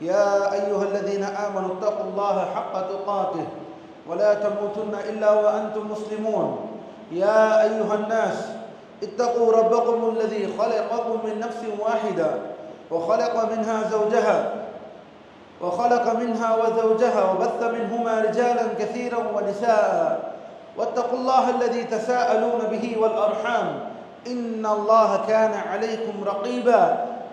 يا أيها الذين آمنوا اتقوا الله حق تقاته ولا تموتن إلا وأنتم مسلمون. يا أيها الناس اتقوا ربكم الذي خلقكم من نفس واحدة وخلق منها زوجها وخلق منها وزوجها وبث منهما رجالا كثيرا ونساء. واتقوا الله الذي تساءلون به والأرحام. إن الله كان عليكم رقيبا.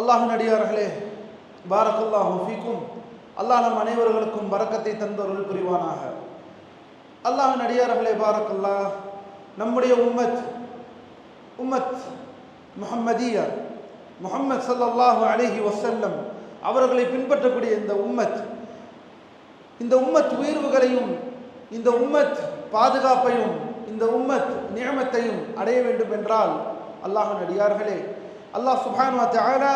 அல்லாஹ் நடிகார்களே பாரக்கல்லாஹு ஃபீக்கும். அல்லாஹ் நம் அனைவர்களுக்கும் வரக்கத்தை தந்தருள் புரிவானாக. அல்லாஹ் நடிகார்களே பாரக்கல்லா நம்முடைய உம்மத் உம்மத் முஹம்மதியா முஹம்மத் சல்லல்லாஹு அலைஹி வசல்லம் அவர்களை பின்பற்றக்கூடிய இந்த உம்மத் இந்த உம்மத் உயர்வுகளையும் இந்த உம்மத் பாதுகாப்பையும் இந்த உம்மத் நியமத்தையும் அடைய வேண்டும் என்றால் அல்லாஹ் நடிகார்களே அல்லாஹ் சுபானுவா தாலா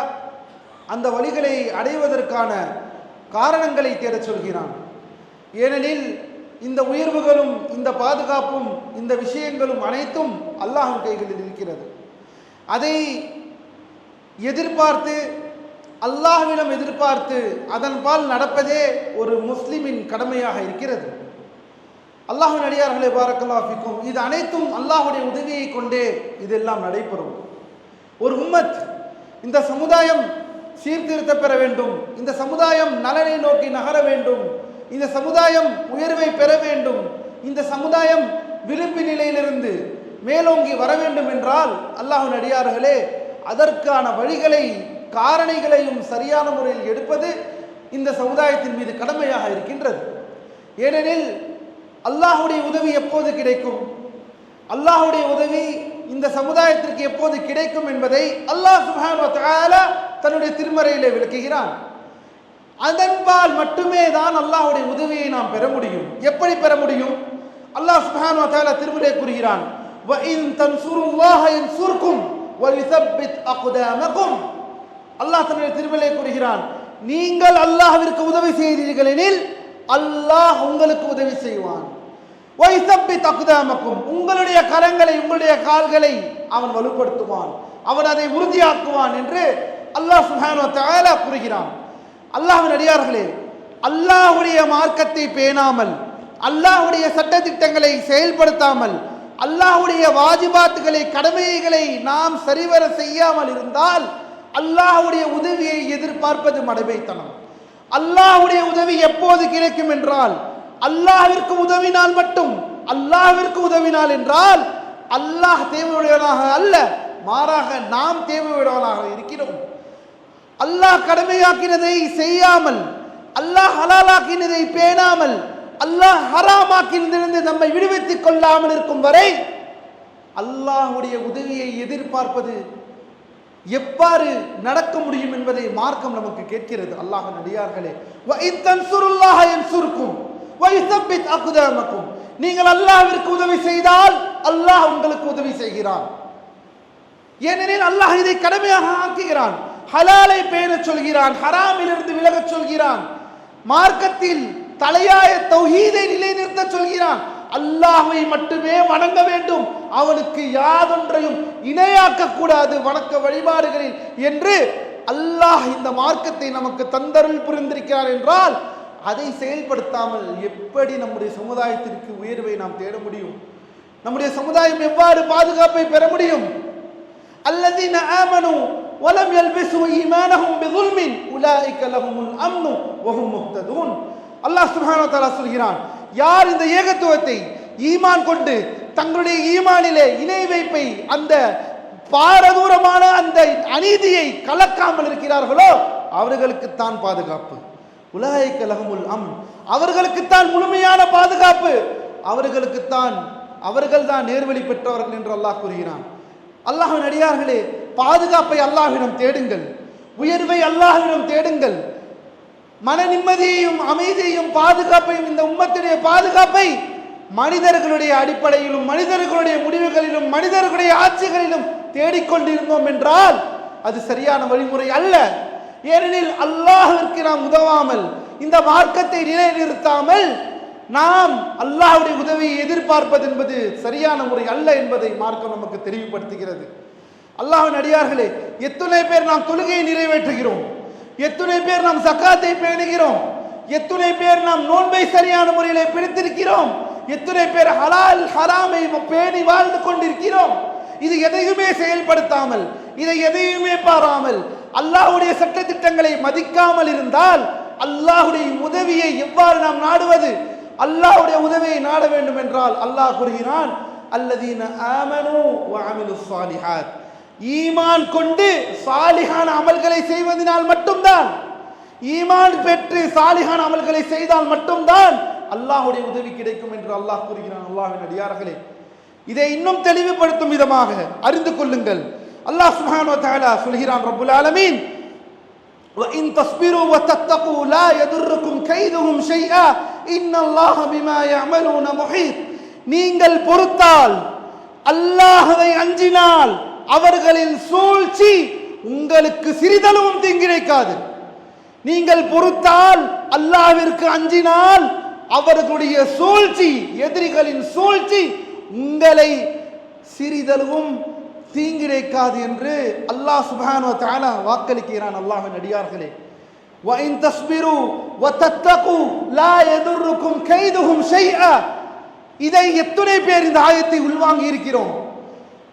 அந்த வழிகளை அடைவதற்கான காரணங்களை தேடச் சொல்கிறான். ஏனெனில் இந்த உயர்வுகளும் இந்த பாதுகாப்பும் இந்த விஷயங்களும் அனைத்தும் அல்லாஹின் கைகளில் இருக்கிறது. அதை எதிர்பார்த்து அல்லாஹ்விடம் எதிர்பார்த்து அதன்பால் நடப்பதே ஒரு முஸ்லிமின் கடமையாக இருக்கிறது. அல்லாஹின் அடியார்களை பாரக்கல்லாஃபிக்கும் இது அனைத்தும் அல்லாஹுடைய உதவியை கொண்டே இதெல்லாம் நடைபெறும். ஒரு உம்மத் இந்த சமுதாயம் சீர்திருத்த பெற வேண்டும். இந்த சமுதாயம் நலனை நோக்கி நகர வேண்டும். இந்த சமுதாயம் உயர்வை பெற வேண்டும். இந்த சமுதாயம் விளிம்பு நிலையிலிருந்து மேலோங்கி வர வேண்டும் என்றால் அல்லாஹின் அடியார்களே அதற்கான வழிகளை காரணிகளையும் சரியான முறையில் எடுப்பது இந்த சமுதாயத்தின் மீது கடமையாக இருக்கின்றது. ஏனெனில் அல்லாஹுடைய உதவி எப்போது கிடைக்கும்? அல்லாஹுடைய உதவி இந்த சமுதாயத்திற்கு எப்போது கிடைக்கும் என்பதை அல்லாஹ் சுபான் தன்னுடைய திருமறையிலே விளக்குகிறான். அதன்பால் மட்டுமே தான் அல்லாஹுடைய உதவியை நாம் பெற முடியும். எப்படி பெற முடியும்? அல்லாஹ் சுபான் திருமறை கூறுகிறான் அல்லாஹ் தன்னுடைய திருமலை கூறுகிறான் நீங்கள் அல்லாஹ்விற்கு உதவி செய்தீர்கள் எனில் அல்லாஹ் உங்களுக்கு உதவி செய்வான். வைசப்பி தக்குதாமக்கும் உங்களுடைய கரங்களை உங்களுடைய கால்களை அவன் வலுப்படுத்துவான். அவன் அதை உறுதியாக்குவான் என்று அல்லாஹ் சுஹானோ தயாலா கூறுகிறான். அல்லாஹின் அடியார்களே அல்லாஹுடைய மார்க்கத்தை பேணாமல் அல்லாஹுடைய சட்டத்திட்டங்களை செயல்படுத்தாமல் அல்லாஹுடைய வாஜிபாத்துகளை கடமைகளை நாம் சரிவர செய்யாமல் இருந்தால் அல்லாஹுடைய உதவியை எதிர்பார்ப்பது மடமைத்தனம் அல்லாஹுடைய உதவி எப்போது கிடைக்கும் என்றால் அல்லாஹிற்கு உதவினால் மட்டும் அல்லாஹிற்கு உதவினால் என்றால் அல்லாஹ் தேவையுடையவனாக அல்ல மாறாக நாம் தேவையுடையவனாக இருக்கிறோம். அல்லாஹ் கடமையாக்கினதை செய்யாமல் அல்லாஹ் ஹலாலாக்கினதை பேணாமல் அல்லாஹ் ஹராமாக்கினதிலிருந்து நம்மை விடுவித்துக் கொள்ளாமல் இருக்கும் வரை அல்லாஹுடைய உதவியை எதிர்பார்ப்பது எவ்வாறு நடக்க முடியும் என்பதை மார்க்கம் நமக்கு கேட்கிறது. அல்லாஹ் நடிகார்களே சுருக்கும் அகுதமக்கும். நீங்கள் அல்லாஹ்விற்கு உதவி செய்தால் அல்லாஹ் உங்களுக்கு உதவி செய்கிறான். ஏனெனில் அல்லாஹ் இதை கடமையாக ஆக்குகிறான். ஹலாலை பேண சொல்கிறான் ஹராமிலிருந்து விலகச் சொல்கிறான். மார்க்கத்தில் தலையாய தௌஹீதை நிலைநிறுத்த சொல்கிறான். அல்லாஹை மட்டுமே வணங்க வேண்டும். அவனுக்கு யாதொன்றையும் இணையாக்க கூடாது வணக்க வழிபாடுகளில் என்று அல்லாஹ் இந்த மார்க்கத்தை நமக்கு தந்தருள் புரிந்திருக்கிறார் என்றால் அதை செயல்படுத்தாமல் எப்படி நம்முடைய சமுதாயத்திற்கு உயர்வை நாம் தேட முடியும்? நம்முடைய சமுதாயம் எவ்வாறு பாதுகாப்பை பெற முடியும்? அல்லதீன ஆமனு வலம் யல்பிசு ஈமானஹும் பிظுல்மின் உலாயிக்க லஹுமுல் அம்னு வஹும் முஹ்ததூன். அல்லாஹ் சுப்ஹானஹு தஆலா சொல்கிறான் யார் இந்த ஏகத்துவத்தை ஈமான் கொண்டு தங்களுடைய ஈமானிலே இணை வைப்பை அந்த பாரதூரமான அந்த அநீதியை கலக்காமல் இருக்கிறார்களோ அவர்களுக்குத்தான் பாதுகாப்பு. உலகை கலகமுல் அம் அவர்களுக்குத்தான் முழுமையான பாதுகாப்பு. அவர்களுக்குத்தான் அவர்கள் தான் நேர்வழி பெற்றவர்கள் என்று அல்லாஹ் கூறுகிறான். அல்லாஹின் அடியார்களே பாதுகாப்பை அல்லாஹ்விடம் தேடுங்கள். உயர்வை அல்லாஹ்விடம் தேடுங்கள். மன நிம்மதியையும் அமைதியையும் பாதுகாப்பையும் இந்த உம்மத்துடைய பாதுகாப்பை மனிதர்களுடைய அடிப்படையிலும் மனிதர்களுடைய முடிவுகளிலும் மனிதர்களுடைய ஆட்சிகளிலும் தேடிக்கொண்டிருந்தோம் என்றால் அது சரியான வழிமுறை அல்ல. ஏனெனில் அல்லாஹிற்கு நாம் உதவாமல் இந்த மார்க்கத்தை நிலைநிறுத்தாமல் நாம் அல்லாஹுடைய உதவியை எதிர்பார்ப்பது என்பது சரியான முறை அல்ல என்பதை மார்க்கம் நமக்கு தெளிவுபடுத்துகிறது. அல்லாஹின் அடியார்களே எத்தனை பேர் நாம் தொழுகையை நிறைவேற்றுகிறோம்? எத்தனை பேர் நாம் சக்காத்தை பேணுகிறோம்? எத்தனை பேர் நாம் நோன்பை சரியான முறையில் பிடித்திருக்கிறோம் எத்தனை பேர் ஹலால் ஹராமை பேணி வாழ்ந்து கொண்டிருக்கிறோம்? இது எதையுமே செயல்படுத்தாமல் இதை எதையுமே பாராமல் அல்லாஹுடைய சட்ட திட்டங்களை மதிக்காமல் இருந்தால் அல்லாஹுடைய உதவியை எவ்வாறு நாம் நாடுவது? அல்லாஹுடைய உதவியை நாட வேண்டும் என்றால் அல்லாஹ் கூறுகிறான் அல்லதீன ஆமனு வாமிலு அமிலுஸ் சாலிஹாத் ஈமான் கொண்டு சாலிஹான அமல்களை செய்வதனால் மட்டும்தான் ஈமான் பெற்று சாலிஹான அமல்களை செய்தால் மட்டும்தான் அல்லாஹுடைய உதவி கிடைக்கும் என்று அல்லாஹ் கூறுகிறான். அல்லாஹின் அடியார்களே இதை இன்னும் தெளிவுபடுத்தும் விதமாக அறிந்து கொள்ளுங்கள். அல்லாஹ் சுப்ஹானஹு வ தஆலா சொல்கிறான் ரப்புல் ஆலமீன் وإن تصبروا وتتقوا لا يضركم كيدهم شيئا إن الله بما يعملون محيط நீங்கள் பொறுத்தால் அல்லாஹ்வை அஞ்சினால் அவர்களின் சூழ்ச்சி உங்களுக்கு சிறிதளவும் தீங்கிழைக்காது நீங்கள் பொறுத்தால் அல்லாஹ்விற்கு அஞ்சினால் அவர்களுடைய சூழ்ச்சி எதிரிகளின் சூழ்ச்சி உங்களை சிறிதளவும் தீங்கிழைக்காது என்று அல்லாஹ் சுப்ஹானஹு வ தஆலா வாக்களிக்கிறான் அல்லாஹ்வின் அடியார்களே وَإِن تَصْبِرُوا وَتَتَّقُوا لَا يَضُرُّكُمْ كَيْدُهُمْ شَيْئًا இதை எத்தனை பேர் இந்த ஆயத்தை உள்வாங்கி இருக்கிறோம்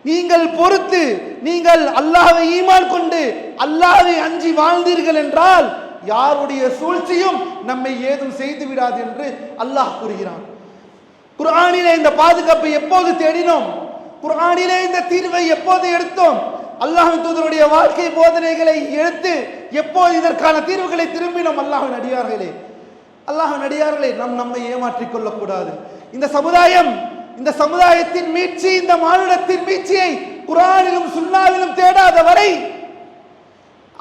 நீங்கள் பொறுத்து நீங்கள் அல்லாஹ்வை ஈமான் கொண்டு அல்லாஹ்வை அஞ்சி வாழ்ந்தீர்கள் என்றால் யாருடைய சூழ்ச்சியும் நம்மை ஏதும் செய்து விடாது என்று அல்லாஹ் கூறுகிறான் குர்ஆனிலே இந்த பாதுகாப்பை எப்போது தேடினோம் குரானிலே இந்த தீர்வை எப்போது எடுத்தோம்? அல்லாஹ் தூதருடைய வாழ்க்கை போதனைகளை எடுத்து எப்போது இதற்கான தீர்வுகளை திரும்பினோம்? அல்லாஹின் அடியார்களே. அல்லாஹின் அடியார்களே நம் நம்மை ஏமாற்றிக் கொள்ளக்கூடாது. இந்த சமுதாயம் இந்த சமுதாயத்தின் மீட்சி இந்த மானுடத்தின் மீட்சியை குரானிலும் சுண்ணாவிலும் தேடாத வரை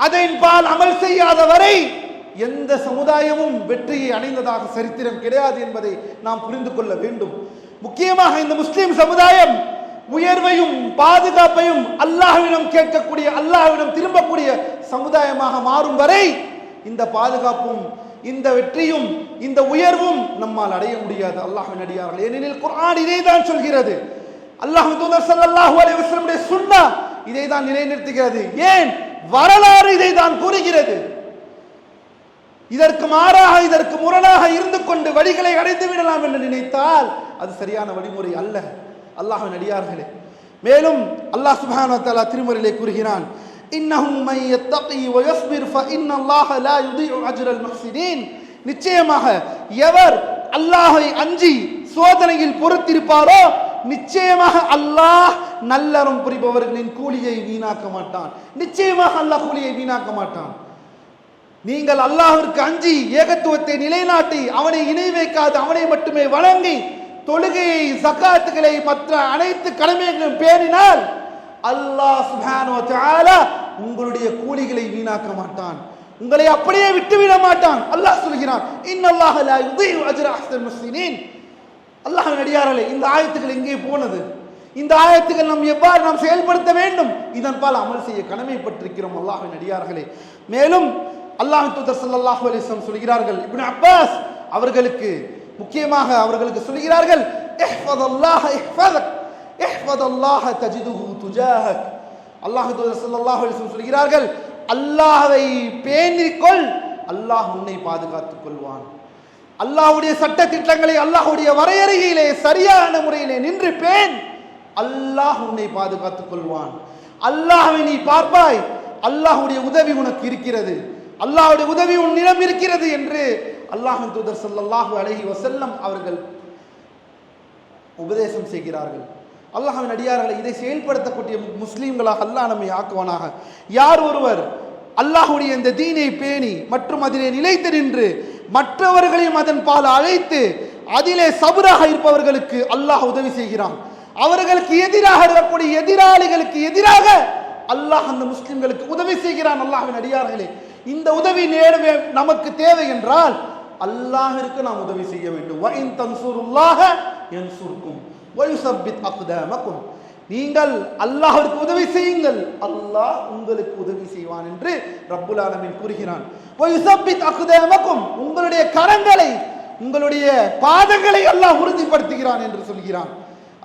அதன் பால் அமல் செய்யாத வரை எந்த சமுதாயமும் வெற்றியை அடைந்ததாக சரித்திரம் கிடையாது என்பதை நாம் புரிந்து கொள்ள வேண்டும். முக்கியமாக இந்த முஸ்லிம் சமுதாயம் உயர்வையும் பாதுகாப்பையும் அல்லாஹ்விடம் கேட்கக்கூடிய அல்லாஹ்விடம் திரும்பக்கூடிய சமுதாயமாக மாறும் வரை இந்த பாதுகாப்பும் இந்த வெற்றியும் இந்த உயர்வும் நம்மால் அடைய முடியாது. அல்லாஹ்வின் அடியார்கள் ஏனெனில் குர்ஆன் இதை தான் சொல்கிறது. அல்லாஹ் தூதர் ஸல்லல்லாஹு அலைஹி வஸல்லம் சுன்னா இதை தான் நிலைநிறுத்துகிறது. ஏன்? வரலாறு இதை தான் கூறுகிறது. இதற்கு மாறாக இதற்கு முரணாக இருந்து கொண்டு வழிகளை அடைந்து விடலாம் என்று நினைத்தால் அது சரியான வழிமுறை அல்ல. அல்லாஹ் அடியார்களே. மேலும் அல்லாஹ் சுப்ஹானஹு வ திருமறையிலே கூறுகிறான் நிச்சயமாக எவர் அல்லாஹை அஞ்சி சோதனையில் பொறுத்திருப்பாரோ நிச்சயமாக அல்லாஹ் நல்லறம் புரிபவர்களின் கூலியை வீணாக்க மாட்டான். நிச்சயமாக அல்லாஹ் கூலியை வீணாக்க மாட்டான். நீங்கள் அல்லாஹிற்கு அஞ்சி ஏகத்துவத்தை நிலைநாட்டி அவனை இணை வைக்காது அவனை மட்டுமே வழங்கி தொழுகையை சக்காத்துகளை மற்ற அனைத்து கடமைகளையும் பேணினால் அல்லாஹ் சுப்ஹானஹு உங்களுடைய கூலிகளை வீணாக்க மாட்டான். உங்களை அப்படியே விட்டுவிட மாட்டான். அல்லாஹ் சொல்கிறான் இன்னல்லாஹ் லா யுதீஉ அஜ்ர அஹ்சன் முஸ்லிமீன் அல்லாஹ்வின் அடியார்களே இந்த ஆயத்துக்கள் எங்கே போனது? இந்த ஆயத்துக்கள் நாம் எவ்வாறு நாம் செயல்படுத்த வேண்டும்? இதன் பால் அமல் செய்ய கடமைப்பட்டிருக்கிறோம் அல்லாஹ்வின் அடியார்களே. மேலும் அல்லாஹ் தூதர் ஸல்லல்லாஹு அலைஹி வஸல்லம் சொல்கிறார்கள் இப்னு அப்பாஸ் அவர்களுக்கு முக்கியமாக அவர்களுக்கு சொல்கிறார்கள் இஹ்ஃபதல்லாஹ இஹ்ஃபதக் சொல்கிறார்கள் அல்லாஹை பேணிக்கொள் அல்லாஹ் உன்னை பாதுகாத்துக் கொள்வான். அல்லாஹுடைய சட்ட திட்டங்களை அல்லாஹ்வுடைய வரையறையிலே சரியான முறையிலே நின்று பேன் அல்லாஹ் உன்னை பாதுகாத்துக் கொள்வான். அல்லாஹை நீ பார்ப்பாய் அல்லாஹுடைய உதவி உனக்கு இருக்கிறது. அல்லாஹ்வுடைய உதவி உன்னிடம் இருக்கிறது என்று அல்லாஹின் தூதர் சல்லாஹூ அலைஹி வசல்லம் அவர்கள் உபதேசம் செய்கிறார்கள். அல்லாஹின் அடியார்களை இதை செயல்படுத்தக்கூடிய முஸ்லீம்களாக அல்லாஹ் நம்மை ஆக்குவானாக. யார் ஒருவர் அல்லாஹுடைய இந்த தீனை பேணி மற்றும் அதிலே நிலைத்து நின்று மற்றவர்களையும் அதன் பால் அழைத்து அதிலே சபுராக இருப்பவர்களுக்கு அல்லாஹ் உதவி செய்கிறான். அவர்களுக்கு எதிராக இருக்கக்கூடிய எதிராளிகளுக்கு எதிராக அல்லாஹ் அந்த முஸ்லிம்களுக்கு உதவி செய்கிறான் அல்லாஹின் அடியார்களே. இந்த உதவி நேரவே நமக்கு தேவை என்றால் அல்லாஹிற்கு நாம் உதவி செய்ய வேண்டும். என் இன் தன்சுருல்லாஹ யன்சுர்கும் வ யுஸப்பித் நீங்கள் அல்லாஹிற்கு உதவி செய்யுங்கள். அல்லாஹ் உங்களுக்கு உதவி செய்வான் என்று ரப்புல் ஆலமின் கூறுகிறான். உங்களுடைய கரங்களை உங்களுடைய பாதங்களை அல்லாஹ் உறுதிப்படுத்துகிறான் என்று சொல்கிறான்.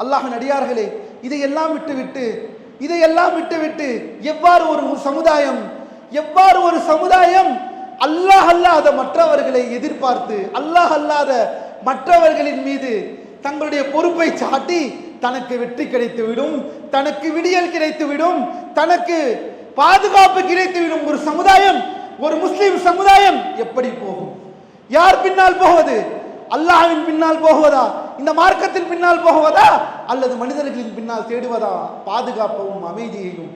அல்லாஹ் நடிகார்களே இதையெல்லாம் விட்டுவிட்டு இதையெல்லாம் விட்டுவிட்டு எவ்வாறு ஒரு சமுதாயம் எவ்வாறு ஒரு சமுதாயம் அல்லாஹ் அல்லாத மற்றவர்களை எதிர்பார்த்து அல்லாஹ் அல்லாத மற்றவர்களின் மீது தங்களுடைய பொறுப்பை சாட்டி தனக்கு வெற்றி கிடைத்து விடும் தனக்கு விடியல் கிடைத்து விடும் தனக்கு பாதுகாப்பு கிடைத்து விடும் ஒரு சமுதாயம் ஒரு முஸ்லிம் சமுதாயம் எப்படி போகும்? யார் பின்னால் போவது? அல்லாஹ்வின் பின்னால் போவதா இந்த மார்க்கத்தின் பின்னால் போவதா அல்லது மனிதர்களின் பின்னால் தேடுவதா? பாதுகாப்பவும் அமைதியையும்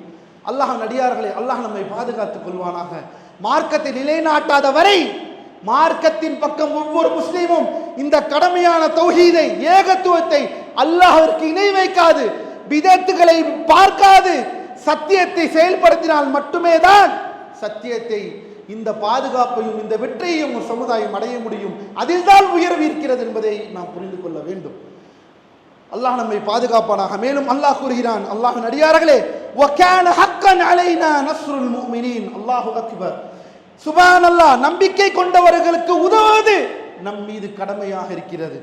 அல்லாஹ் நடிகார்களே அல்லாஹ் நம்மை பாதுகாத்துக் கொள்வானாக. மார்க்கத்தை நிலைநாட்டாத வரை மார்க்கத்தின் பக்கம் ஒவ்வொரு முஸ்லீமும் இந்த கடமையான தௌஹீதை ஏகத்துவத்தை அல்லாஹிற்கு இணை வைக்காது விதத்துகளை பார்க்காது சத்தியத்தை செயல்படுத்தினால் மட்டுமே தான் சத்தியத்தை இந்த பாதுகாப்பையும் இந்த வெற்றியையும் ஒரு சமுதாயம் அடைய முடியும். அதில்தான் உயர்வு இருக்கிறது என்பதை நாம் புரிந்து கொள்ள வேண்டும். அல்லாஹ் நம்மை பாதுகாப்பானாக. மேலும் அல்லாஹ் கூறுகிறான் அல்லாஹின் அடியார்களே வக்கான ஹக்கன் அலைனா நஸ்ருல் முஃமினீன். அல்லாஹு அக்பர். சுபான் அல்லாஹ் நம்பிக்கை கொண்டவர்களுக்கு உதவுவது நம் மீது கடமையாக இருக்கிறது.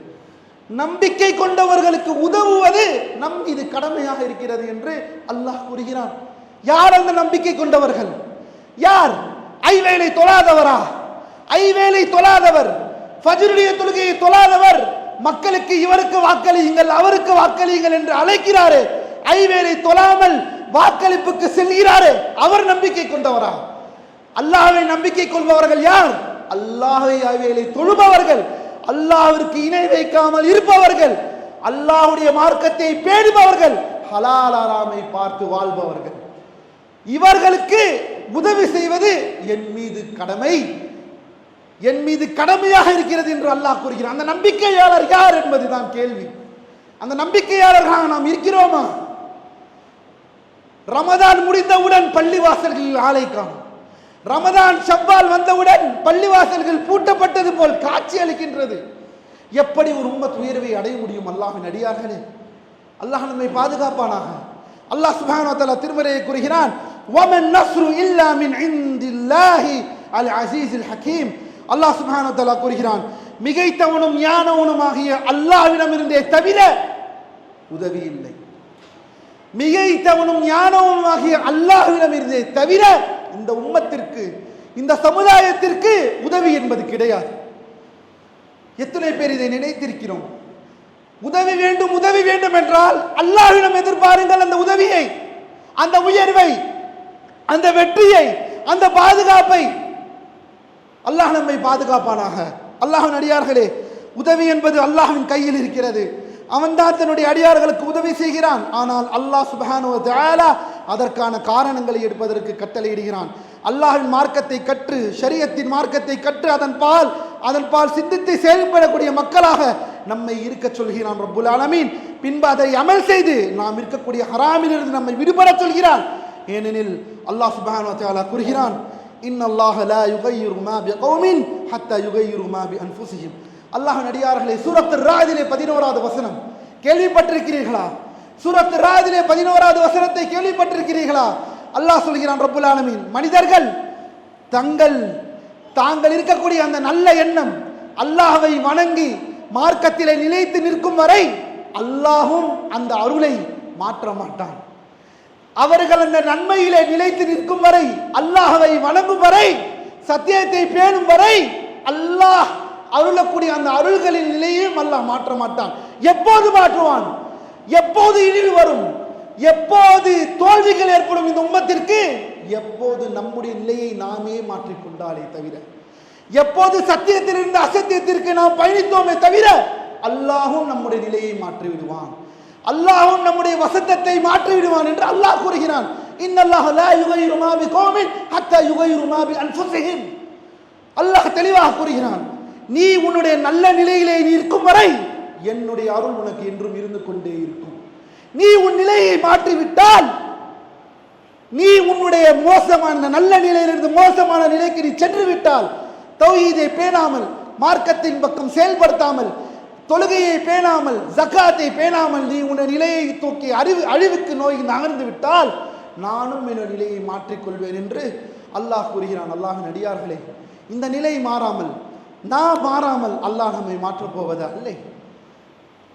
நம்பிக்கை கொண்டவர்களுக்கு உதவுவது நம் மீது கடமையாக இருக்கிறது என்று அல்லாஹ் கூறுகிறான். யார் அந்த நம்பிக்கை கொண்டவர்கள்? யார்? ஐவேளை தொழாதவரா? ஐவேளை தொழாதவர். ஃபஜ்ருடைய தொழுகையை தொழாதவர். மக்களுக்கு இவருக்கு வாக்களியுங்கள் அவருக்கு வாக்களியுங்கள் என்று அழைக்கிறாரே. ஐவேளை தொழாமல் வாக்களிப்புக்கு செல்கிறாரே. அவர் நம்பிக்கை கொண்டவரா? அல்லாஹை நம்பிக்கை கொள்பவர்கள் யார்? அல்லாஹை ஐவேலை தொழுபவர்கள் அல்லாஹிற்கு இணை வைக்காமல் இருப்பவர்கள் அல்லாஹ்வுடைய மார்க்கத்தை பேணுபவர்கள் ஹலால் பார்த்து வாழ்பவர்கள். இவர்களுக்கு உதவி செய்வது என் மீது கடமை. என் மீது கடமையாக இருக்கிறது என்று அல்லாஹ் கூறுகிறான். அந்த நம்பிக்கையாளர் யார் என்பதுதான் கேள்வி. அந்த நம்பிக்கையாளர்களாக நாம் இருக்கிறோமா? ரமதான் முடிந்தவுடன் பள்ளிவாசல்களில் ஆலை காணும். ரமதான் சவ்வால் வந்தவுடன் பள்ளிவாசல்கள் பூட்டப்பட்டது போல் காட்சி அளிக்கின்றது. எப்படி ஒரு உம்மத் உயர்வை அடைய முடியும் அல்லாஹின் அடியார்களே? அல்லாஹ் நம்மை பாதுகாப்பானாக. அல்லாஹ் சுப்ஹானஹு வ திருமறையை கூறுகிறான் ஒமன் நஸ்ரு இல்லா மின் இந்தில்லாஹி அல் அசீஸ் ஹக்கீம் அல்லாஹ் சுப்ஹானஹு கூறுகிறான் மிகைத்தவனும் கூறுகிறான் மிகைத்தவனும் ஞானவனுமாகிய அல்லாஹ்விடமிருந்தே தவிர உதவி இல்லை மிகைத்தவனும் ஞானவனும் ஆகிய அல்லாஹ்விடம் இருந்தே தவிர இந்த உம்மத்திற்கு இந்த சமுதாயத்திற்கு உதவி என்பது கிடையாது. எத்தனை பேர் இதை நினைத்திருக்கிறோம்? உதவி வேண்டும் உதவி வேண்டும் என்றால் அல்லாஹ்விடம் எதிர்பாருங்கள் அந்த உதவியை அந்த உயர்வை அந்த வெற்றியை அந்த பாதுகாப்பை அல்லாஹ் நம்மை பாதுகாப்பானாக. அல்லாஹின் அடியார்களே உதவி என்பது அல்லாஹின் கையில் இருக்கிறது. அவன்தான் தன்னுடைய அடியார்களுக்கு உதவி செய்கிறான். ஆனால் அல்லாஹ் சுப்ஹானஹு அதற்கான காரணங்களை எடுப்பதற்கு கட்டளையிடுகிறான். அல்லாஹின் மார்க்கத்தை கற்று ஷரியத்தின் மார்க்கத்தை கற்று அதன் பால் அதன் பால் சிந்தித்து செயல்படக்கூடிய மக்களாக நம்மை இருக்க சொல்கிறான் ரப்புல் ஆலமீன். பின்பு அதை அமல் செய்து நாம் இருக்கக்கூடிய ஹராமிலிருந்து நம்மை விடுபடச் சொல்கிறான். ஏனெனில் அல்லாஹ் சுப்ஹானஹு கூறுகிறான் தஆலா கூறுகிறான் இன்னல்லாஹ லா யுகையிரு மா பிகௌமின் ஹத்தா யுகையிரு பி அன்ஃபுஸிஹிம் அல்லாஹ் நடிகார்களே சூரத்து ராதிலே பதினோராவது வசனம். கேள்விப்பட்டிருக்கிறீர்களா? சூரத்து ராதிலே பதினோராவது வசனத்தை கேள்விப்பட்டிருக்கிறீர்களா? அல்லாஹ் சொல்கிறான் ரப்புல் ஆலமீன். மனிதர்கள் தங்கள் தாங்கள் இருக்கக்கூடிய அந்த நல்ல எண்ணம் அல்லாஹ்வை வணங்கி மார்க்கத்திலே நிலைத்து நிற்கும் வரை அல்லாஹும் அந்த அருளை மாற்ற மாட்டான். அவர்கள் அந்த நன்மையிலே நிலைத்து நிற்கும் வரை அல்லாஹவை வணங்கும் வரை சத்தியத்தை பேணும் வரை அல்லாஹ் அருளக்கூடிய அந்த அருள்களின் நிலையையும் அல்லாஹ் மாற்ற மாட்டான். எப்போது மாற்றுவான்? எப்போது இழிவு வரும்? எப்போது தோல்விகள் ஏற்படும் இந்த உம்மத்திற்கு? எப்போது நம்முடைய நிலையை நாமே மாற்றிக்கொண்டாலே தவிர. எப்போது சத்தியத்திலிருந்து அசத்தியத்திற்கு நாம் பயணித்தோமே தவிர அல்லாஹும் நம்முடைய நிலையை மாற்றி விடுவான் அல்லாஹும் நம்முடைய வசந்தத்தை மாற்றி விடுவான் என்று அல்லாஹ் கூறுகிறான். இன்னல்லாஹ் லா யுகையிரு மா பிகௌமின் ஹத்தா யுகையிரு மா பி அன்ஃபுஸிஹிம் அல்லாஹ் தெளிவாக கூறுகிறான் நீ உன்னுடைய நல்ல நிலையிலே நீ இருக்கும் வரை என்னுடைய அருள் உனக்கு என்றும் இருந்து கொண்டே இருக்கும். நீ உன் நிலையை மாற்றிவிட்டால் நீ உன்னுடைய மோசமான நல்ல நிலையிலிருந்து மோசமான நிலைக்கு நீ சென்று விட்டால் தௌஹீதை பேணாமல் மார்க்கத்தின் பக்கம் செயல்படுத்தாமல் தொழுகையை பேணாமல் ஜக்காத்தை பேணாமல் நீ உன் நிலையை தூக்கி அறிவு அழிவுக்கு நோய் நகர்ந்து விட்டால் நானும் என்னுடைய நிலையை மாற்றிக்கொள்வேன் என்று அல்லாஹ் கூறுகிறான். அல்லாஹ் நடிகார்களே இந்த நிலை மாறாமல் நான் மாறாமல் அல்லாஹ் நம்மை மாற்றப் போவது அல்ல.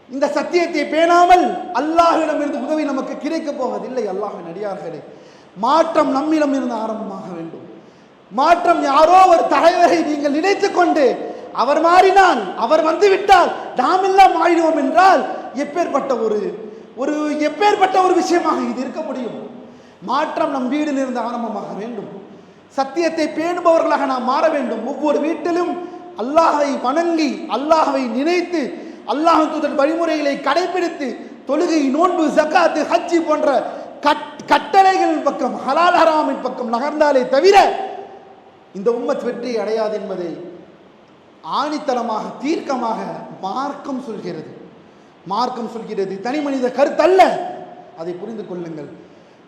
இந்த சத்தியத்தை பேணாமல் அல்லாஹிடமிருந்து உதவி நமக்கு கிடைக்கப் போவதில்லை அல்லாஹ் நடிகார்களே மாற்றம் நம்மிடம் இருந்து ஆரம்பமாக வேண்டும். மாற்றம் யாரோ ஒரு தலைவரை நீங்கள் நினைத்து கொண்டு அவர் மாறினான் அவர் வந்து விட்டால் நாம் எல்லாம் மாறிடுவோம் என்றால் எப்பேற்பட்ட ஒரு ஒரு எப்பேற்பட்ட ஒரு விஷயமாக இது இருக்க முடியும்? மாற்றம் நம் வீடிலிருந்து ஆரம்பமாக வேண்டும். சத்தியத்தை பேணுபவர்களாக நாம் மாற வேண்டும். ஒவ்வொரு வீட்டிலும் அல்லாஹை வணங்கி அல்லாஹை நினைத்து அல்லாஹ் தூதர் வழிமுறைகளை கடைபிடித்து தொழுகை நோன்பு ஜக்காத்து ஹஜ்ஜி போன்ற கட் கட்டளைகளின் பக்கம் ஹலால் ஹராமின் பக்கம் நகர்ந்தாலே தவிர இந்த உம்மத் வெற்றி அடையாது என்பதை ஆணித்தனமாக தீர்க்கமாக மார்க்கம் சொல்கிறது மார்க்கம் சொல்கிறது தனி மனித கருத்தல்ல அதை புரிந்து கொள்ளுங்கள்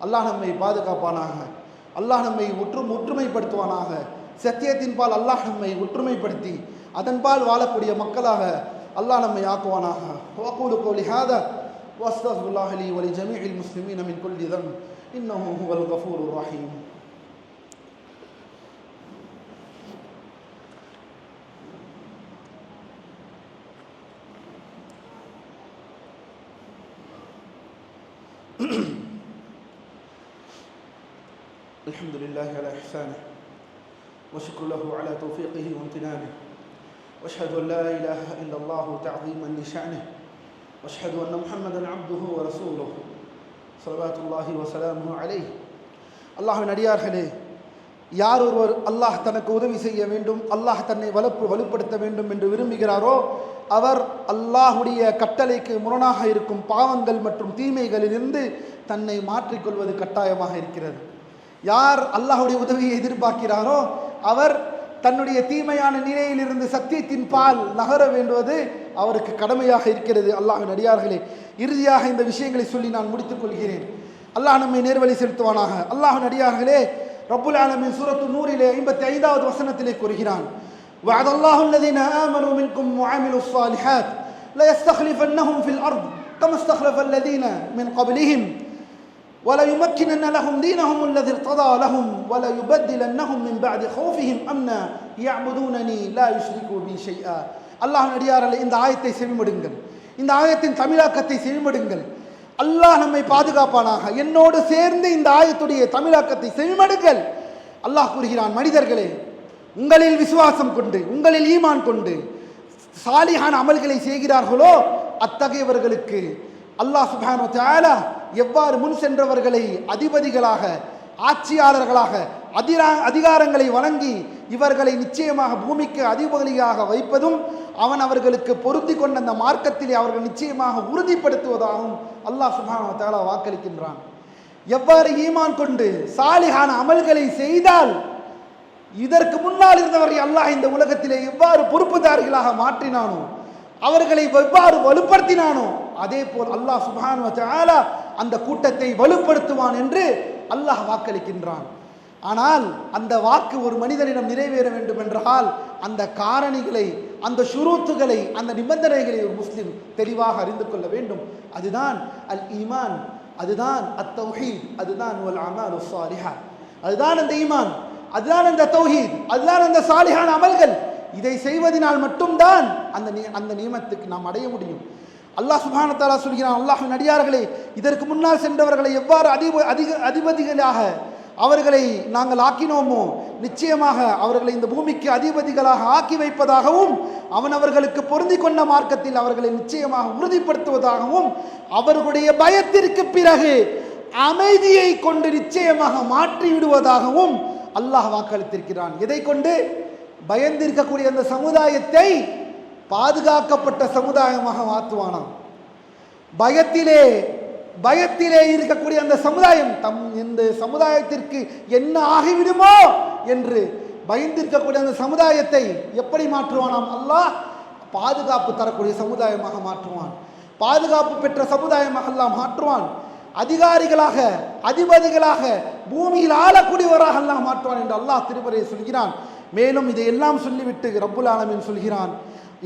அல்லாஹ் நம்மை பாதுகாப்பானாக அல்லாஹ் நம்மை ஒற்றும் ஒற்றுமைப்படுத்துவானாக சத்தியத்தின் பால் அல்லாஹ் நம்மை ஒற்றுமைப்படுத்தி அதன்பால் வாழக்கூடிய மக்களாக அல்லாஹ் நம்மை ஆக்குவானாக வக்கூலு கோலி ஹாதா واستغفر الله لي ولجميع المسلمين من كل ذنب انه هو الغفور الرحيم الحمد لله على إحسانه وشكر له على توفيقه وامتنانه واشهد ان لا اله الا الله تعظيما لشانه واشهد ان محمدا عبده ورسوله صلوات الله وسلامه عليه அல்லாஹின் அடியார்களே யார் ஒருவர் அல்லாஹ் தனக்கு உதவி செய்ய வேண்டும் அல்லாஹ் தன்னை வலுப்பு வலுப்படுத்த வேண்டும் என்று விரும்புகிறாரோ அவர் அல்லாஹுடைய கட்டளைக்கு முரணாக இருக்கும் பாவங்கள் மற்றும் தீமைகளிலிருந்து தன்னை மாற்றிக்கொள்வது கட்டாயமாக இருக்கிறது. யார் அல்லாஹுடைய உதவியை எதிர்பார்க்கிறாரோ அவர் தன்னுடைய தீமையான நிலையிலிருந்து சத்தியத்தின் பால் நகர வேண்டுவது அவருக்கு கடமையாக இருக்கிறது. அல்லாஹின் அடியார்களே இறுதியாக இந்த விஷயங்களை சொல்லி நான் முடித்துக் கொள்கிறேன். அல்லாஹ் நம்மை நேர்வழி செலுத்துவானாக. அல்லாஹின் அடியார்களே ரப்புல் ஆலமின் சூரத்து நூறிலே ஐம்பத்தி ஐந்தாவது வசனத்திலே கூறுகிறான் وعد الله الذين آمنوا منكم وعملوا الصالحات لا يستخلفنهم في الأرض كما استخلف الذين من قبلهم ولا يمكنن لهم دينهم الذي ارتضى لهم ولا يبدلنهم من بعد خوفهم امنا يعبدونني لا يشركوا بي شيئا அல்லாஹ் நடிகாரர்களே இந்த ஆயத்தை செவிமடுங்கள் இந்த ஆயத்தின் தமிழாக்கத்தை செவிமடுங்கள் அல்லாஹ் நம்மை பாதுகாப்பானாக. என்னோடு சேர்ந்து இந்த ஆயத்துடைய தமிழாக்கத்தை செவிமடுங்கள். அல்லாஹ் கூறுகிறான் மனிதர்களே உங்களில் விசுவாசம் கொண்டு உங்களில் ஈமான் கொண்டு சாலிஹான அமல்களை செய்கிறார்களோ அத்தகையவர்களுக்கு அல்லாஹ் சுபானோ தாலா எவ்வாறு முன் சென்றவர்களை அதிபதிகளாக ஆட்சியாளர்களாக அதிரா அதிகாரங்களை வழங்கி இவர்களை நிச்சயமாக பூமிக்கு அதிபதியாக வைப்பதும் அவன் அவர்களுக்கு பொருந்தி கொண்ட அந்த மார்க்கத்திலே அவர்கள் நிச்சயமாக உறுதிப்படுத்துவதாகவும் அல்லாஹ் சுபான தாலா வாக்களிக்கின்றான். எவ்வாறு ஈமான் கொண்டு சாலிகான அமல்களை செய்தால் இதற்கு முன்னால் இருந்தவரை அல்லாஹ் இந்த உலகத்திலே எவ்வாறு பொறுப்புதாரிகளாக மாற்றினானோ அவர்களை எவ்வாறு வலுப்படுத்தினானோ அதே போல் அல்லாஹ் சுபானு அந்த கூட்டத்தை வலுப்படுத்துவான் என்று அல்லாஹ் வாக்களிக்கின்றான். ஆனால் அந்த வாக்கு ஒரு மனிதனிடம் நிறைவேற வேண்டும் என்றால் அந்த காரணிகளை அந்த ஷுரூத்துகளை அந்த நிபந்தனைகளை ஒரு முஸ்லிம் தெளிவாக அறிந்து கொள்ள வேண்டும். அதுதான் அல் ஈமான் அதுதான் அத் தௌஹீத் அதுதான் வல் அமாலு ஸாலிஹா. அதுதான் அந்த ஈமான் அதுதான் அந்த தௌஹீத் அதுதான் அந்த சாலிஹான அமல்கள். இதை செய்வதனால் மட்டும்தான் அந்த அந்த நியமத்துக்கு நாம் அடைய முடியும். அல்லாஹ் சுப்ஹானஹு சொல்கிறான் அல்லாஹ் அடியார்களே இதற்கு முன்னால் சென்றவர்களை எவ்வாறு அதிப அதிக அதிபதிகளாக அவர்களை நாங்கள் ஆக்கினோமோ? நிச்சயமாக அவர்களை இந்த பூமிக்கு அதிபதிகளாக ஆக்கி வைப்பதாகவும் அவன் அவர்களுக்கு பொருந்தி கொண்ட மார்க்கத்தில் அவர்களை நிச்சயமாக உறுதிப்படுத்துவதாகவும் அவர்களுடைய பயத்திற்கு பிறகு அமைதியை கொண்டு நிச்சயமாக மாற்றி விடுவதாகவும் அல்லாஹ் வாக்களித்திருக்கிறான். எதை கொண்டு? பயந்திருக்கக்கூடிய அந்த சமுதாயத்தை பாதுகாக்கப்பட்ட சமுதாயமாக மாற்றுவானாம். பயத்திலே பயத்திலே இருக்கக்கூடிய அந்த சமுதாயம் தம் இந்த சமுதாயத்திற்கு என்ன ஆகிவிடுமோ என்று பயந்திருக்கக்கூடிய அந்த சமுதாயத்தை எப்படி மாற்றுவானாம்? அல்லாஹ் பாதுகாப்பு தரக்கூடிய சமுதாயமாக மாற்றுவான். பாதுகாப்பு பெற்ற சமுதாயமாக அல்லாஹ் மாற்றுவான். அதிகாரிகளாக அதிபதிகளாக பூமியில் ஆளக்கூடியவராக அல்லாஹ் மாற்றுவான் என்று அல்லாஹ் திருமறையை சொல்கிறான். மேலும் இதையெல்லாம் சொல்லிவிட்டு ரப்புல் ஆலமின் சொல்கிறான்.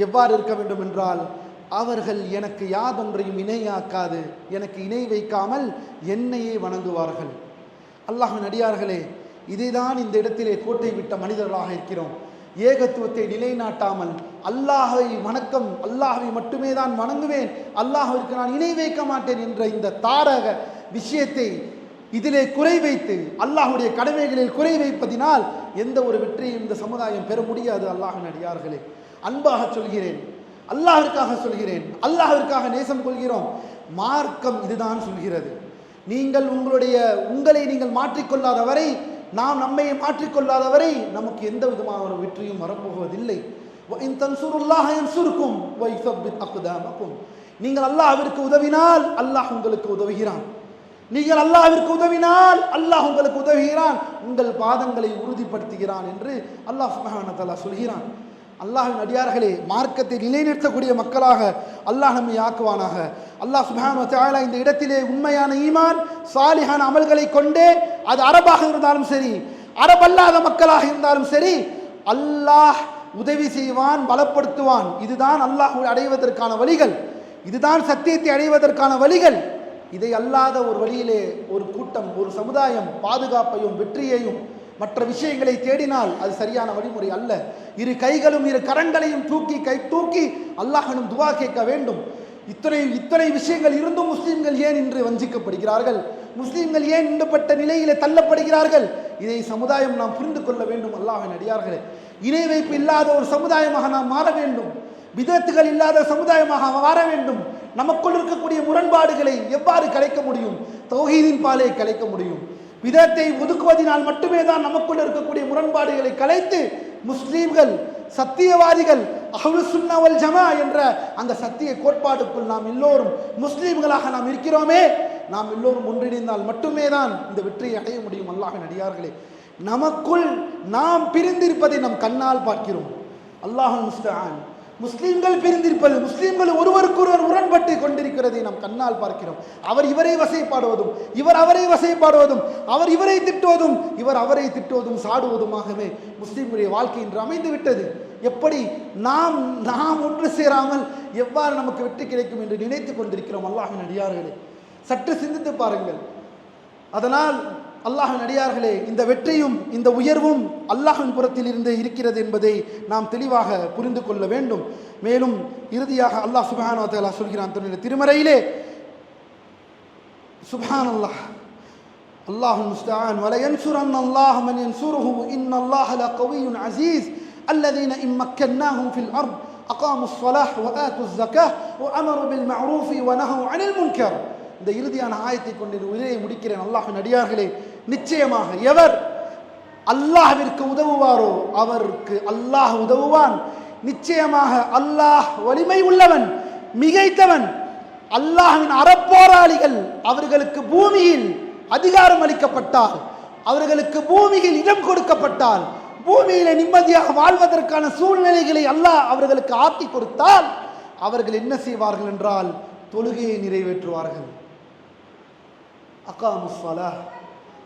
எவ்வாறு இருக்க வேண்டும் என்றால் அவர்கள் எனக்கு யாதொன்றையும் இணையாக்காது எனக்கு இணை வைக்காமல் என்னையே வணங்குவார்கள். அல்லாஹ் நடிகார்களே இதைதான் இந்த இடத்திலே கோட்டை விட்ட மனிதர்களாக இருக்கிறோம். ஏகத்துவத்தை நிலைநாட்டாமல் அல்லாஹை வணக்கம் அல்லாஹை மட்டுமே தான் வணங்குவேன் அல்லாஹிற்கு நான் இணை வைக்க மாட்டேன் என்ற இந்த தாரக விஷயத்தை இதிலே குறை வைத்து அல்லாஹுடைய கடமைகளில் குறை வைப்பதினால் எந்த ஒரு வெற்றியும் இந்த சமுதாயம் பெற முடியாது அல்லாஹின் அடியார்களே. அன்பாக சொல்கிறேன் அல்லாஹிற்காக சொல்கிறேன். அல்லாஹிற்காக நேசம் கொள்கிறோம். மார்க்கம் இதுதான் சொல்கிறது. நீங்கள் உங்களுடைய உங்களை நீங்கள் மாற்றிக்கொள்ளாதவரை நாம் நம்மை மாற்றிக்கொள்ளாத வரை நமக்கு எந்த விதமான ஒரு வெற்றியும் வரப்போவதில்லை. சுருக்கும் நீங்கள் அல்லாஹ்விற்கு உதவினால் அல்லாஹ் உங்களுக்கு உதவுகிறான். நீங்கள் அல்லாஹ்விற்கு உதவினால் அல்லாஹ் உங்களுக்கு உதவுகிறான். உங்கள் பாதங்களை உறுதிப்படுத்துகிறான் என்று அல்லாஹ் சுபஹான சொல்கிறான். அல்லாஹின் அடியார்களே மார்க்கத்தை நிலைநிறுத்தக்கூடிய மக்களாக அல்லாஹ் நம்மை ஆக்குவானாக. அல்லாஹ் சுபான் வ இந்த இடத்திலே உண்மையான ஈமான் சாலிஹான அமல்களை கொண்டே அது அரபாக இருந்தாலும் சரி அரபல்லாத மக்களாக இருந்தாலும் சரி அல்லாஹ் உதவி செய்வான் பலப்படுத்துவான். இதுதான் அல்லாஹ் அடைவதற்கான வழிகள். இதுதான் சத்தியத்தை அடைவதற்கான வழிகள். இதை அல்லாத ஒரு வழியிலே ஒரு கூட்டம் ஒரு சமுதாயம் பாதுகாப்பையும் வெற்றியையும் மற்ற விஷயங்களை தேடினால் அது சரியான வழிமுறை அல்ல. இரு கைகளும் இரு கரங்களையும் தூக்கி கை தூக்கி அல்லாஹனும் துவா கேட்க வேண்டும். இத்தனை இத்தனை விஷயங்கள் இருந்தும் முஸ்லீம்கள் ஏன் இன்று வஞ்சிக்கப்படுகிறார்கள்? முஸ்லீம்கள் ஏன் இந்தப்பட்ட நிலையிலே தள்ளப்படுகிறார்கள்? இதை சமுதாயம் நாம் புரிந்து கொள்ள வேண்டும் அல்லாஹின் அடியார்களே. இணை வைப்பு இல்லாத ஒரு சமுதாயமாக நாம் மாற வேண்டும். விதத்துகள் இல்லாத சமுதாயமாக மாற வேண்டும். நமக்குள் இருக்கக்கூடிய முரண்பாடுகளை எவ்வாறு கலைக்க முடியும்? தௌஹீதின் பாலே கலைக்க முடியும். விதத்தை ஒதுக்குவதனால் மட்டுமே தான் நமக்குள் இருக்கக்கூடிய முரண்பாடுகளை கலைத்து முஸ்லீம்கள் சத்தியவாதிகள் அஹ்லு ஜமா என்ற அந்த சத்திய கோட்பாடுக்குள் நாம் எல்லோரும் முஸ்லீம்களாக நாம் இருக்கிறோமே நாம் எல்லோரும் ஒன்றிணைந்தால் மட்டுமே தான் இந்த வெற்றியை அடைய முடியும் அல்லாஹ் நடிகார்களே நமக்குள் நாம் பிரிந்திருப்பதை நம் கண்ணால் பார்க்கிறோம். அல்லாஹ் முஸ்தான் முஸ்லீம்கள் பிரிந்திருப்பது முஸ்லீம்கள் ஒருவருக்கொருவர் முரண்பட்டு கொண்டிருக்கிறதை நாம் கண்ணால் பார்க்கிறோம். அவர் இவரை வசைப்பாடுவதும் இவர் அவரை வசைப்பாடுவதும் அவர் இவரை திட்டுவதும் இவர் அவரை திட்டுவதும் சாடுவதுமாகவே முஸ்லீம்களுடைய வாழ்க்கை இன்று அமைந்து விட்டது. எப்படி நாம் நாம் ஒன்று சேராமல் எவ்வாறு நமக்கு வெற்றி கிடைக்கும் என்று நினைத்துக் கொண்டிருக்கிறோம் அல்லாஹின் அடியார்களே. சற்று சிந்தித்து பாருங்கள். அதனால் அல்லாஹின் அடியார்களே இந்த வெற்றியும் இந்த உயர்வும் அல்லாஹின் புறத்தில் இருந்து இருக்கிறது என்பதை நாம் தெளிவாக புரிந்து கொள்ள வேண்டும் மேலும் இறுதியாக அல்லாஹ் சுபஹான தஆலா சொல்கிறான் தன்னுடைய திருமறையிலே சுபஹான் அல்லாஹ் அல்லாஹ் முஸ்தஆன் ولا ينصرن الله من ينصره ان الله لقوي عزيز الذين ان مكناهم في الارض اقاموا الصلاه واتوا الزكاه وامروا بالمعروف ونهوا عن المنكر இந்த இறுதியான ஆயத்தை கொண்டு இந்த உரையை முடிக்கிறேன். அல்லாஹின் அடியார்களே நிச்சயமாக எவர் அல்லாஹிற்கு உதவுவாரோ அவருக்கு அல்லாஹ் உதவுவான். நிச்சயமாக அல்லாஹ் வலிமை உள்ளவன் மிகைத்தவன். அல்லாஹின் அறப்போராளிகள் அவர்களுக்கு பூமியில் அதிகாரம் அளிக்கப்பட்டால் அவர்களுக்கு பூமியில் இடம் கொடுக்கப்பட்டால் பூமியில நிம்மதியாக வாழ்வதற்கான சூழ்நிலைகளை அல்லாஹ் அவர்களுக்கு ஆக்கி கொடுத்தால் அவர்கள் என்ன செய்வார்கள் என்றால் தொழுகையை நிறைவேற்றுவார்கள். அகாமுஸ்வலா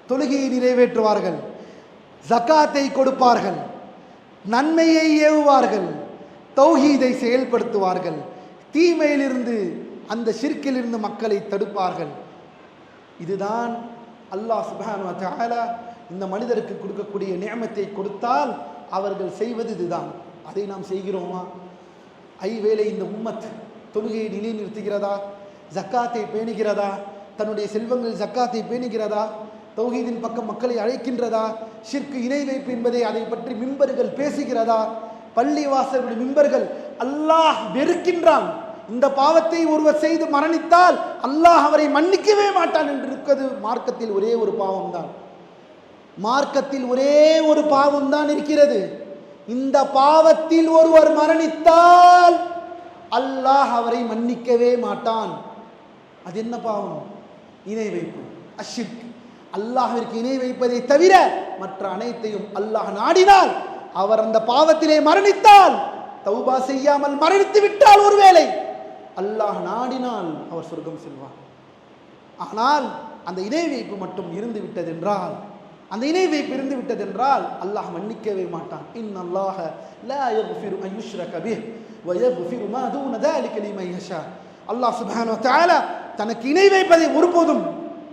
தொழுகையை நிறைவேற்றுவார்கள் ஜக்காத்தை கொடுப்பார்கள் நன்மையை ஏவுவார்கள் தௌஹீதை செயல்படுத்துவார்கள் தீமையிலிருந்து அந்த ஷிர்க்கிலிருந்து மக்களை தடுப்பார்கள். இதுதான் அல்லாஹ் சுப்ஹானஹு இந்த மனிதருக்கு கொடுக்கக்கூடிய நியமத்தை கொடுத்தால் அவர்கள் செய்வது இதுதான். அதை நாம் செய்கிறோமா? ஐவேளை இந்த உம்மத் தொழுகையை நிலைநிறுத்துகிறதா? ஜக்காத்தை பேணுகிறதா? தன்னுடைய செல்வங்கள் ஜக்காத்தை பேணுகிறதா? தௌஹீதின் பக்கம் மக்களை அழைக்கின்றதா? ஷிர்க்கு இணை வைப்பு என்பதை அதை பற்றி மிம்பர்கள் பேசுகிறதா? பள்ளி வாசல்களுடைய மிம்பர்கள் அல்லாஹ் வெறுக்கின்றான். இந்த பாவத்தை ஒருவர் செய்து மரணித்தால் அல்லாஹ் அவரை மன்னிக்கவே மாட்டான் என்று இருக்கிறது. மார்க்கத்தில் ஒரே ஒரு பாவம் தான் மார்க்கத்தில் ஒரே ஒரு பாவம் தான் இருக்கிறது. இந்த பாவத்தில் ஒருவர் மரணித்தால் அல்லாஹ் அவரை மன்னிக்கவே மாட்டான். அது என்ன பாவம்? இணை வைப்பு அஷிர்க் அல்லாஹ்விற்கு இணை வைப்பதை தவிர மற்ற அனைத்தையும் அல்லாஹ் நாடினால் அவர் அந்த பாவத்திலே மரணித்தால் தௌபா செய்யாமல் மரணித்து விட்டால் ஒருவேளை அல்லாஹ் நாடினால் அவர் சொர்க்கம் செல்வார் ஆனால் அந்த இணை வைப்பு மட்டும் இருந்து விட்டதென்றால் அந்த இணை வைப்பு இருந்து விட்டதென்றால் அல்லாஹ் மன்னிக்கவே மாட்டான் இன் அல்லாஹ லா யக்ஃபிரு அன் யுஷ்ரக பிஹ் வ யக்ஃபிரு மா தூன ذلك லிமன் யஷா அல்லாஹ் சுப்ஹானஹு வ தஆலா தனக்கு இணை வைப்பதை ஒருபோதும்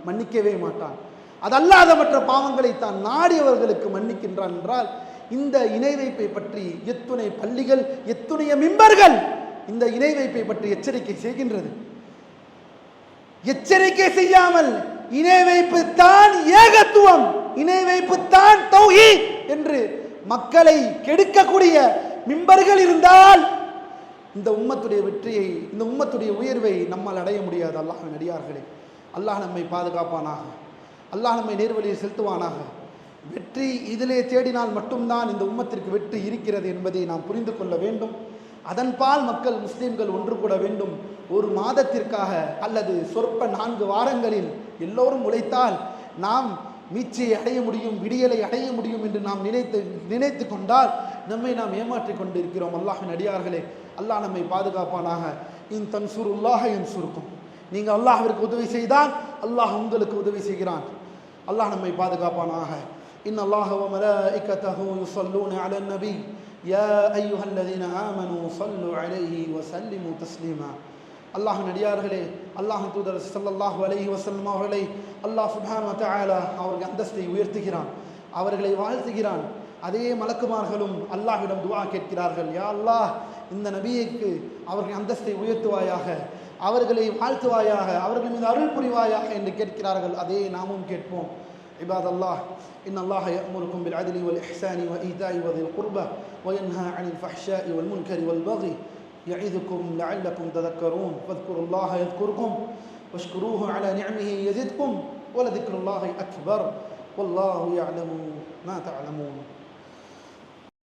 மன்னிக்கவே மாட்டான். அதல்லாத மற்ற பாவங்களை தான் நாடியவர்களுக்கு மன்னிக்கின்றான் என்றால் இந்த இணை வைப்பை பற்றி எத்துணை பள்ளிகள் எத்துணைய மிம்பர்கள் இந்த இணை வைப்பை பற்றி எச்சரிக்கை செய்கின்றது. எச்சரிக்கை செய்யாமல் இணை வைப்பு தான் ஏகத்துவம் இணை வைப்பு தான் தௌஹீத் என்று மக்களை கெடுக்கக்கூடிய மிம்பர்கள் இருந்தால் இந்த உம்மத்துடைய வெற்றியை இந்த உம்மத்துடைய உயர்வை நம்மால் அடைய முடியாது. அல்லாஹ் அடியார்களே அல்லாஹ் நம்மை பாதுகாப்பானாக அல்லாஹ் நம்மை நேர்வழியில் செலுத்துவானாக. வெற்றி இதிலே தேடினால் மட்டும்தான் இந்த உம்மத்திற்கு வெற்றி இருக்கிறது என்பதை நாம் புரிந்து கொள்ள வேண்டும். அதன்பால் மக்கள் முஸ்லீம்கள் ஒன்று கூட வேண்டும். ஒரு மாதத்திற்காக அல்லது சொற்ப நான்கு வாரங்களில் எல்லோரும் உழைத்தால் நாம் மீட்சியை அடைய முடியும் விடியலை அடைய முடியும் என்று நாம் நினைத்து நினைத்து கொண்டால் நம்மை நாம் ஏமாற்றிக் கொண்டிருக்கிறோம். அல்லாஹின் அடியார்களே அல்லாஹ் நம்மை பாதுகாப்பானாக. இன் தன் சுருல்லாக என் சுருக்கும் நீங்கள் அல்லாஹிற்கு உதவி செய்தால் அல்லாஹ் உங்களுக்கு உதவி செய்கிறான். அல்லாஹ் நம்மை பாதுகாப்பானாக. இன் அல்லாஹ் மலாஇக்கத்தஹு யுஸல்லூன அலன் நபி. யா ஐயுஹல் லதீன ஆமனு ஸல்லு அலைஹி வஸல்லிமு தஸ்லீமா. அல்லாஹ் நடிகார்களே அல்லாஹ் தூதர் சல்லல்லாஹு அலஹி வசல்லம் அவர்களை அல்லாஹ் சுபான தாலா அவர்கள் அந்தஸ்தை உயர்த்துகிறான் அவர்களை வாழ்த்துகிறான். அதே மலக்குமார்களும் அல்லாஹ்விடம் துவா கேட்கிறார்கள். யா அல்லாஹ் இந்த நபியைக்கு அவர்கள் அந்தஸ்தை உயர்த்துவாயாக அவர்களை வாழ்த்துவாயாக அவர்கள் மீது அருள் புரிவாயாக என்று கேட்கிறார்கள் அதே நாமும் கேட்போம் عباد الله إن الله يأمركم بالعدل والإحسان وإيتاء وذي القربى وينهى عن الفحشاء والمنكر والبغي يعظكم لعلكم تذكرون فاذكروا الله يذكركم واشكروه على نعمه يزدكم ولذكر الله أكبر والله يعلم ما تعلمون